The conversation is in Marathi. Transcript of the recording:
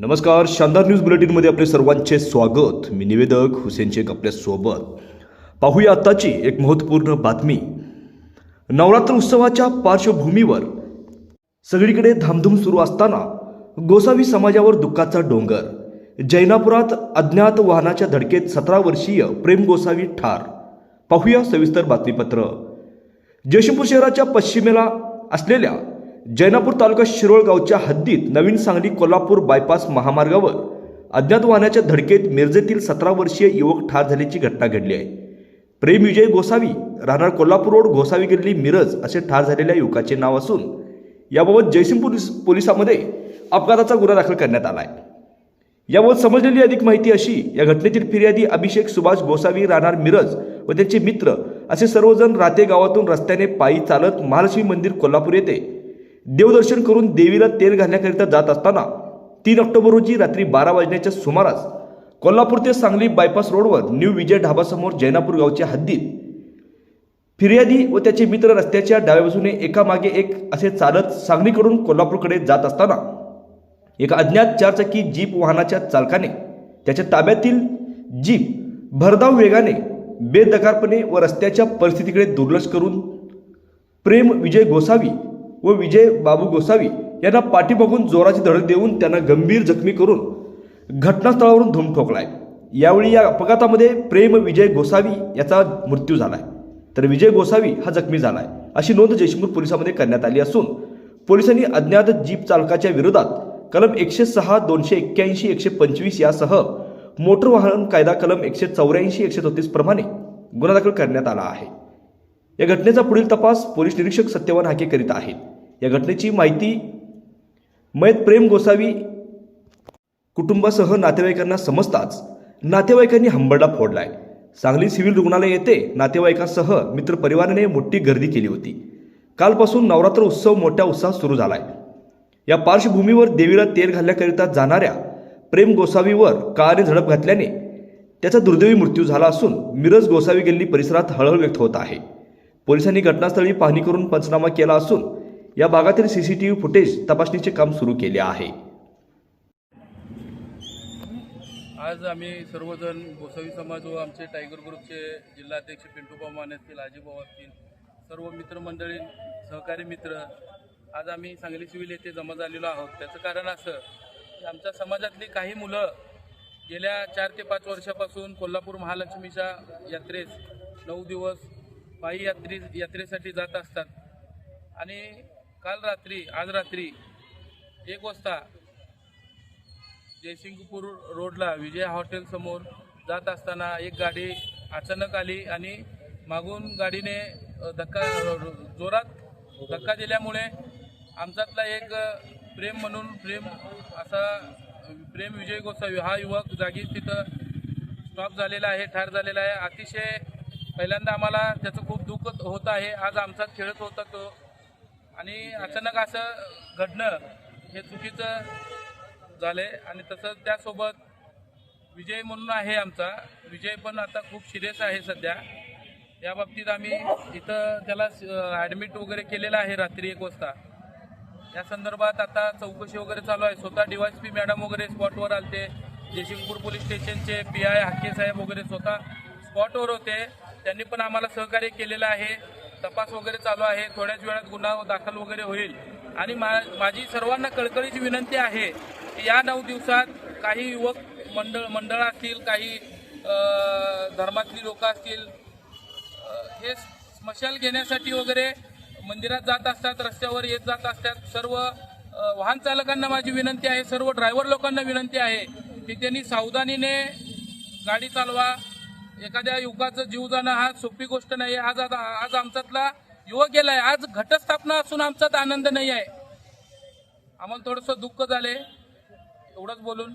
नमस्कार शानदार न्यूज बुलेटिनमध्ये आपले सर्वांचे स्वागत. मी निवेदक हुसेन शेख आपल्यासोबत पाहूया आत्ताची एक महत्त्वपूर्ण बातमी. नवरात्र उत्सवाच्या पार्श्वभूमीवर सगळीकडे धामधूम सुरू असताना गोसावी समाजावर दुःखाचा डोंगर जैनापुरात अज्ञात वाहनाच्या धडकेत सतरा वर्षीय प्रेम गोसावी ठार. पाहूया सविस्तर बातमीपत्र. जयशंपूर शहराच्या पश्चिमेला असलेल्या जैनापूर तालुका शिरोळ गावच्या हद्दीत नवीन सांगली कोल्हापूर बायपास महामार्गावर अज्ञात वाहनाच्या धडकेत मिरजेतील सतरा वर्षीय युवक ठार झाल्याची घटना घडली आहे. प्रेम विजय गोसावी राहणार कोल्हापूर रोड गोसावी गेलेली मिरज असे ठार झालेल्या युवकाचे नाव असून याबाबत जयसिंग पोलीस पोलिसांमध्ये अपघाताचा गुन्हा दाखल करण्यात आला आहे. याबाबत समजलेली अधिक माहिती अशी या घटनेतील फिर्यादी अभिषेक सुभाष गोसावी राहणार मिरज व त्यांचे मित्र असे सर्वजण राते गावातून रस्त्याने पायी चालत महालक्ष्मी मंदिर कोल्हापूर येथे देवदर्शन करून देवीला तेल घालण्याकरिता जात असताना तीन ऑक्टोबर रोजी रात्री बारा वाजण्याच्या सुमारास कोल्हापूर ते सांगली बायपास रोडवर न्यू विजय ढाबासमोर जैनापूर गावच्या हद्दीत फिर्यादी व त्याचे मित्र रस्त्याच्या डाव्या बाजूने एकामागे एक असे चालत सांगलीकडून कोल्हापूरकडे जात असताना एका अज्ञात चारचाकी जीप वाहनाच्या चालकाने त्याच्या ताब्यातील जीप भरधाव वेगाने बेदकारपणे व रस्त्याच्या परिस्थितीकडे दुर्लक्ष करून प्रेम विजय गोसावी व विजय बाबू गोसावी यांना पाठीमागून जोराची धडक देऊन त्यांना गंभीर जखमी करून घटनास्थळावरून धूम ठोकलाय. यावेळी या अपघातामध्ये प्रेम विजय गोसावी याचा मृत्यू झालाय. तर विजय गोसावी हा जखमी झालाय अशी नोंद जयशंपूर पोलिसांमध्ये करण्यात आली असून पोलिसांनी अज्ञात जीप चालकाच्या विरोधात कलम एकशे सहा दोनशे एक्क्याऐंशी एकशे पंचवीस यासह मोटर वाहन कायदा कलम एकशे चौऱ्याऐंशी एकशे चौतीस प्रमाणे गुन्हा दाखल करण्यात आला आहे. या घटनेचा पुढील तपास पोलीस निरीक्षक सत्यवान हाके करीत आहेत. या घटनेची माहिती मयत प्रेम गोसावी कुटुंबासह नातेवाईकांना समजताच नातेवाईकांनी हंबरडा फोडलाय. सांगली सिव्हिल रुग्णालय येथे नातेवाईकांसह मित्रपरिवाराने मोठी गर्दी केली होती. कालपासून नवरात्र उत्सव मोठ्या उत्साहात सुरू झालाय. या पार्श्वभूमीवर देवीला तेल घालण्याकरिता जाणाऱ्या प्रेम गोसावीवर कारने झडप घातल्याने त्याचा दुर्दैवी मृत्यू झाला असून मिरज गोसावी गल्ली परिसरात हळहळ व्यक्त होत आहे. पोलिसांनी घटनास्थळी पाहणी करून पंचनामा केला असून या भागातील सीसीटीव्ही फुटेज तपासणीचे काम सुरू केले आहे. आज आम्ही सर्वजण गोसावी समाज व आमचे टायगर ग्रुपचे जिल्हाध्यक्ष पिंटू मान असतील आजीभाऊ असतील सर्व मित्रमंडळी सहकारी मित्र आज आम्ही सांगली सिव्हिल येथे जमा झालेलो आहोत. त्याचं कारण असं की आमच्या समाजातली काही मुलं गेल्या चार ते पाच वर्षापासून कोल्हापूर महालक्ष्मीच्या यात्रेस नऊ दिवस पायी यात्रे यात्रेसाठी जात असतात. आणि काल रात्री आज रात्री एक वाजता जयसिंगपूर रोडला विजय हॉटेलसमोर जात असताना एक गाडी अचानक आली आणि मागून गाडीने धक्का जोरात धक्का दिल्यामुळे आमच्यातला एक प्रेम म्हणून प्रेम असा प्रेम विजय गोसावी हा युवक जागी तिथं स्टॉप झालेला आहे ठार झालेला आहे. अतिशय पहिल्यांदा आम्हाला त्याचं खूप दुःख होत आहे. आज आमचाच खेळत होता तो. आणि अचानक असं घडणं हे चुकीचं झाले आणि तसंच त्यासोबत विजय म्हणून आहे आमचा. विजय पण आता खूप सिरियस आहे सध्या. या बाबतीत आम्ही इथं त्याला ॲडमिट वगैरे केलेलं आहे रात्री एक वाजता. या संदर्भात आता चौकशी वगैरे चालू आहे. स्वतः डीवायस पी मॅडम वगैरे स्पॉटवर आलते. जयसिंगपूर पोलीस स्टेशनचे पी आय हाके साहेब वगैरे स्वतः स्पॉटवर होते. त्यांनी पण आम्हाला सहकार्य केलेलं आहे. तपास वगैरे चालू आहे. थोड्याच वेळात गुन्हा दाखल वगैरे होईल. आणि मा माझी सर्वांना कळकळीची विनंती आहे की या नऊ दिवसात काही युवक मंडळ मंडळ असतील काही धर्मातली लोक असतील हे स्मशाल घेण्यासाठी वगैरे मंदिरात जात असतात रस्त्यावर येत जात असतात. सर्व वाहन चालकांना माझी विनंती आहे. सर्व ड्रायव्हर लोकांना विनंती आहे की त्यांनी सावधानीने गाडी चालवा. एखाद्या युगाचं जीव जाणं हा सोपी गोष्ट नाही. आहे आज आता आज आमच्यातला युवक गेलाय. आज घटस्थापना असून आमच्यात आनंद नाही आहे. आम्हाला थोडंसं दुःख झाले एवढंच बोलून.